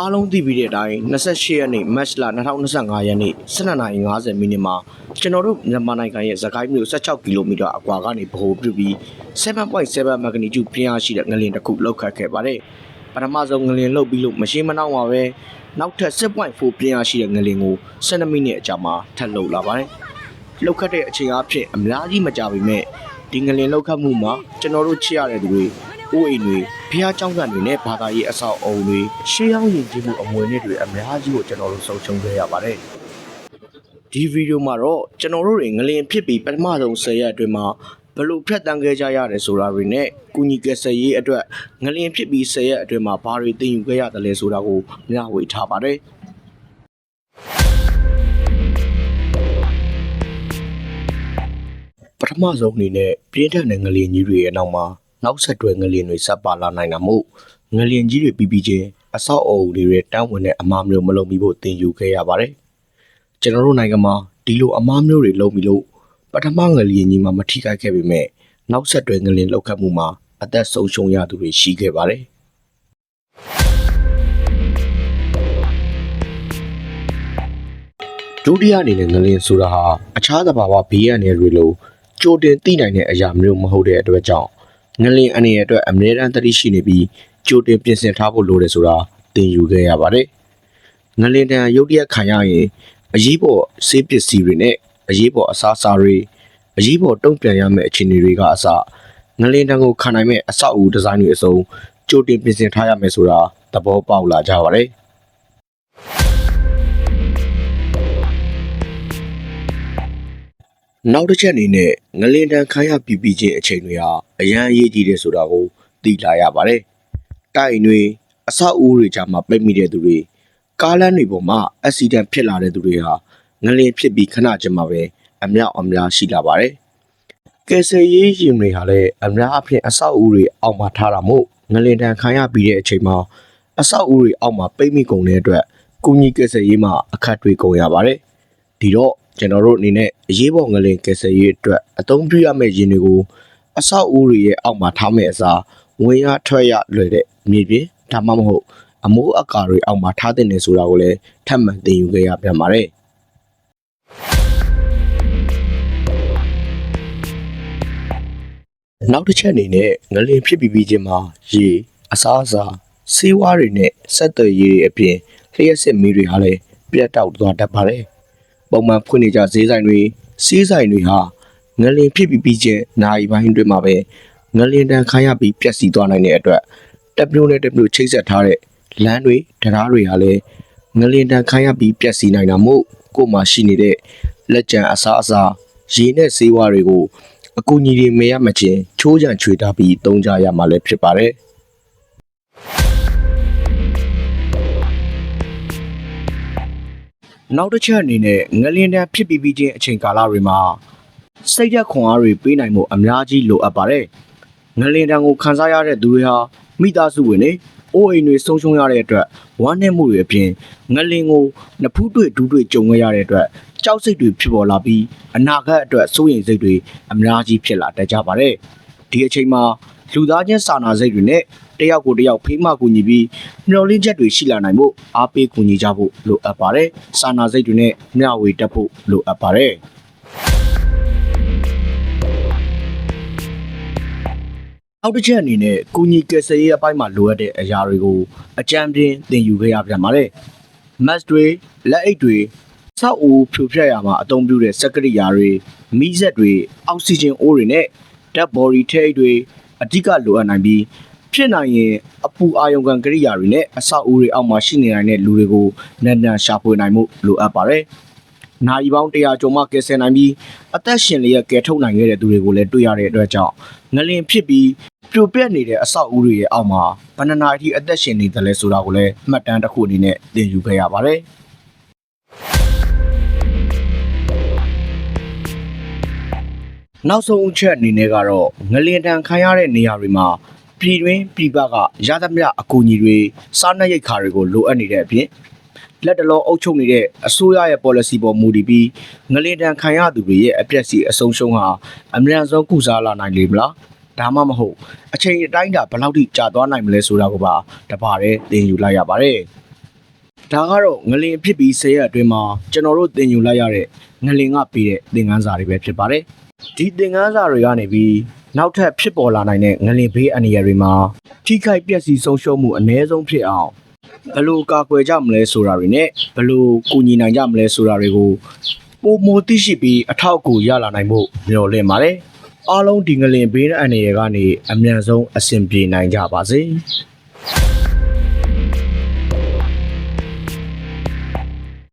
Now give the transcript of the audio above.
အားလုံးသိပြီးတဲ့အတိုင်း28ရက်နေ့မတ်လ2025ရက်နေ့12:50မိနစ်မှာကျွန်တော်တို့မြန်မာနိုင်ငံရဲ့သခိုင်းမြို့16ကီလိုမီတာအကွာကနေဗဟိုပြုပြီး7.7 magnitude ပြင်းအားရှိတဲ့ငလျင်တစ်ခုလောက်ခတ်ခဲ့ပါတယ်။ပထမဆုံးငလျင်လောက်ပြီးလို့မရှင်းမနှောင်းပါပဲနောက်ထပ်7.4ပြင်းအားရှိတဲ့ငလျင်ကို12မိနစ်အကြာမှာထပ်လောက်လာပါတယ်။လောက်ခတ်တဲ့အချိန်အဖြစ်အများကြီးမကြပါပေမဲ့ဒီငလျင်လောက်ခတ်မှုမှာကျွန်တော်တို့ချစ်ရတဲ့သူတွေ အိုးအိမ်တွေဖျားကျောင်းကန်တွေနဲ့ဘာသာရေးအဆောက်အအုံတွေရှေးဟောင်းယဉ်ကျေးမှုအမွေအနှစ်တွေအများကြီးကိုကျွန်တော်တို့ဆုံးရှုံးခဲ့ရပါတယ်။ဒီဗီဒီယိုမှာတော့ကျွန်တော်တို့တွေငလင်ဖြစ်ပြီးပထမဆုံး၁၀ရက်အတွင်းမှာဘလို့ဖြတ်တန်းခဲ့ကြရတယ်ဆိုတာတွေနဲ့ကုညီကယ်ဆယ်ရေးအတွက်ငလင်ဖြစ်ပြီး၁၀ရက်အတွင်းမှာဘာတွေသင်ယူခဲ့ရတယ်လဲဆိုတာကိုမျှဝေထားပါတယ်။ပထမဆုံးအနေနဲ့ပြင်းထန်တဲ့ငလျင်ကြီးတွေရဲ့နောက်မှာ နောက်ဆက်တွဲငလျင်တွေဆက်ပါလာနိုင်တာမို့ငလျင်ကြီးတွေပြီးပြီးချင်းအဆောက်အအုံတွေရဲ့တန်းဝင်တဲ့အမားမျိုးမလုံးပြီးဖို့သင်ယူခဲ့ရပါတယ်။ကျွန်တော်တို့နိုင်ငံမှာဒီလိုအမားမျိုးတွေလုံးပြီးလို့ပထမငလျင်ကြီးမှာမထိခိုက်ခဲ့ပေမဲ့နောက်ဆက်တွဲငလျင်လောက်ခတ်မှုမှာအသက်ဆုံးရှုံးရသူတွေရှိခဲ့ပါတယ်။ဒုတိယအနေနဲ့ငလျင်ဆိုတာဟာအခြားသဘာဝဘေးရန်တွေလိုကြိုတင်သိနိုင်တဲ့အရာမျိုးမဟုတ်တဲ့အတွက်ကြောင့် ငလင်အနေနဲ့အတွက်အမြဲတမ်းသတိရှိနေပြီးကြိုတင်ပြင်ဆင်ထားဖို့လိုတယ်ဆိုတာသင်ယူခဲ့ရပါတယ်။ငလင်တန်ရုတ်တရက်ခံရရင်အရေးပေါ်ဆေးပစ္စည်းတွေနဲ့အရေးပေါ်အစားအစာတွေအရေးပေါ်တုံ့ပြန်ရမယ့်အခြေအနေတွေကအစငလင်တန်ကိုခံနိုင်မဲ့အဆောက်အဦဒီဇိုင်းတွေအစုံကြိုတင်ပြင်ဆင်ထားရမယ်ဆိုတာသဘောပေါက်လာကြပါတယ်။ နောက်တစ်ချက်အနေနဲ့ငလင်တန်ခမ်းရပြပြချင်းအချိန်တွေဟာအရန်အရေးကြီးတယ်ဆိုတာကိုသိလာရပါတယ်။တိုင်တွေအဆောက်အဦတွေကြားမှာပိတ်မိတဲ့သူတွေကားလမ်းတွေပေါ်မှာအက်ဆီဒန့်ဖြစ်လာတဲ့သူတွေဟာငလင်ဖြစ်ပြီးခဏချင်းမှာပဲအမြောက်အများရှိလာပါတယ်။ကယ်ဆယ်ရေးရင်တွေဟာလည်းအများအပြားအဆောက်အဦတွေအောက်မှာထားတာမို့ငလင်တန်ခမ်းရပြီးတဲ့အချိန်မှာအဆောက်အဦတွေအောက်မှာပိတ်မိကုန်တဲ့အတွက်ကုညီကယ်ဆယ်ရေးမှာအခက်တွေကုန်ရပါတယ်။ ဒီတော့ကျွန်တော်တို့အနေနဲ့အရေးပေါ်ငလင်ကယ်ဆယ်ရေးအတွက်အသုံးပြုရမယ့်ယင်တွေကိုအဆောက်အဦတွေရဲ့အောက်မှာထားမယ့်အစားဝင်ရထွက်ရလွယ်တဲ့မြေပြင်ဒါမှမဟုတ်အမိုးအကာတွေအောက်မှာထားတဲ့နေဆိုတာကိုလည်းထပ်မံသင်ယူခဲ့ရပြန်ပါတယ်နောက်တစ်ချက်အနေနဲ့ငလင်ဖြစ်ပြီးပြီးချင်းမှာရေအစားအစာဆေးဝါးတွေနဲ့ဆက်သွယ်ရေးတွေအပြင်လျှက်စစ်မီးတွေဟာလည်းပြတ်တောက်သွားတတ်ပါတယ်။ ပုံမှန်ဖွင့်နေကြဈေးဆိုင်တွေစီးဆိုင်တွေဟာငလင်ဖြစ်ပြီးပြီးချင်းနိုင်ပိုင်းအတွင်းမှာပဲငလင်တန်ခါရပြီးပျက်စီးသွားနိုင်တဲ့အတွက်တစ်မျိုးနဲ့တစ်မျိုးချိတ်ဆက်ထားတဲ့လမ်းတွေတရားတွေဟာလည်းငလင်တန်ခါရပြီးပျက်စီးနိုင်တာမို့ကိုယ်မှာရှိနေတဲ့လက်ကျန်အစားအစာရေနဲ့ဆေးဝါးတွေကိုအကူအညီတွေမရမချင်းချိုးချံချွေတာပြီးတုံးကြရမှာလည်းဖြစ်ပါတယ်။ နောက်တစ်ချက်အနေနဲ့ငလျင်တန်းဖြစ်ပြီးပြီးချင်းအချိန်ကာလတွေမှာစိတ်ဓာတ်ခွန်အားတွေပေးနိုင်မှုအများကြီးလိုအပ်ပါတယ်။ငလျင်တန်းကိုခံစားရတဲ့သူတွေဟာမိသားစုဝင်တွေအိုးအိမ်တွေဆုံးရှုံးရတဲ့အတွက်ဝမ်းနည်းမှုတွေအပြင်ငလျင်ကိုနဖူးတွေ့ဒူးတွေ့ကြုံခဲ့ရတဲ့အတွက်ကြောက်စိတ်တွေဖြစ်ပေါ်လာပြီးအနာဂတ်အတွက်စိုးရိမ်စိတ်တွေအများကြီးဖြစ်လာတတ်ကြပါတယ်။ဒီအချိန်မှာလူသားချင်းစာနာစိတ်တွေနဲ့ တယောက်ကိုတယောက်ဖေးမကူညီပြီးမျှော်လင့်ချက်တွေရှိလာနိုင်ဖို့အားပေးကူညီကြဖို့လိုအပ်ပါတယ်။စာနာစိတ်တွေနဲ့မျှဝေတတ်ဖို့လိုအပ်ပါတယ်။နောက်တစ်ချက်အနေနဲ့ကုညီကယ်ဆယ်ရေးအပိုင်းမှာလိုအပ်တဲ့အရာတွေကိုအကြံပြင်းသင်ယူခဲ့ရပြန်ပါတယ်။ mask တွေလက်အိတ်တွေဆောက်အဦဖြိုဖျက်ရမှာအသုံးပြုတဲ့စက်ကရိယာတွေမီးစက်တွေအောက်ဆီဂျင်အိုးတွေနဲ့ dead body ထိပ်တွေအဓိကလိုအပ်နိုင်ပြီး ဖြစ်နိုင်ရင်အပူအာရုံခံကရိယာတွေနဲ့အဆောက်အဦတွေအောက်မှာရှိနေနိုင်တဲ့လူတွေကိုနံနံရှာဖွေနိုင်မှုလိုအပ်ပါတယ်။နိုင်ပေါင်း100ကျော်မှကယ်ဆယ်နိုင်ပြီးအသက်ရှင်လျက်ကယ်ထုတ်နိုင်ခဲ့တဲ့သူတွေကိုလည်းတွေ့ရတဲ့အတွက်ကြောင့်ငလင်ဖြစ်ပြီးပြိုပြက်နေတဲ့အဆောက်အဦတွေရဲ့အောက်မှာဘဏ္ဍနာတီအသက်ရှင်နေတယ်လဲဆိုတာကိုလည်းမှတ်တမ်းတစ်ခုအနေနဲ့သင်ယူခဲ့ရပါတယ်။နောက်ဆုံးအချက်အနေနဲ့ကတော့ငလင်တန်ခံရတဲ့နေရာတွေမှာ ပြည်တွင်းပြည်ပကရသမျှအကူအညီတွေစားနပ်ရိက္ခာတွေကိုလိုအပ်နေတဲ့အပြင်လက်တလုံးအုပ်ချုပ်နေတဲ့အစိုးရရဲ့ policy ပေါ်မူတည်ပြီးငလင်တန်ခံရသူတွေရဲ့အပြက်စီအဆုံးရှုံးဟာအမြန်ဆုံးကုစားလာနိုင်လေမလားဒါမှမဟုတ်အချိန်အတိုင်းတာဘယ်လောက်ထိကြာသွားနိုင်မလဲဆိုတာကိုပါတပါးတည်းသင်ယူလိုက်ရပါတယ်ဒါကတော့ငလင်ဖြစ်ပြီး10ရက်အတွင်းမှာကျွန်တော်တို့တင်ယူလိုက်ရတဲ့ငလင်ကပေးတဲ့သင်ခန်းစာတွေပဲဖြစ်ပါတယ်ဒီသင်ခန်းစာတွေကနေပြီး နောက်ထပ်ဖြစ်ပေါ်လာနိုင်တဲ့ငလင်ဘေးအန္တရာယ်တွေမှာထိခိုက်ပျက်စီးဆုံးရှုံးမှုအ ਨੇ ဆုံးဖြစ်အောင်ဘယ်လိုကာကွယ်ကြမလဲဆိုတာတွေနဲ့ဘယ်လိုကူညီနိုင်ကြမလဲဆိုတာတွေကိုပုံမသိရှိပြီးအထောက်အကူရလာနိုင်ဖို့မျှော်လင့်ပါတယ်အားလုံးဒီငလင်ဘေးအန္တရာယ်ကနေအမြန်ဆုံးအဆင်ပြေနိုင်ကြပါစေ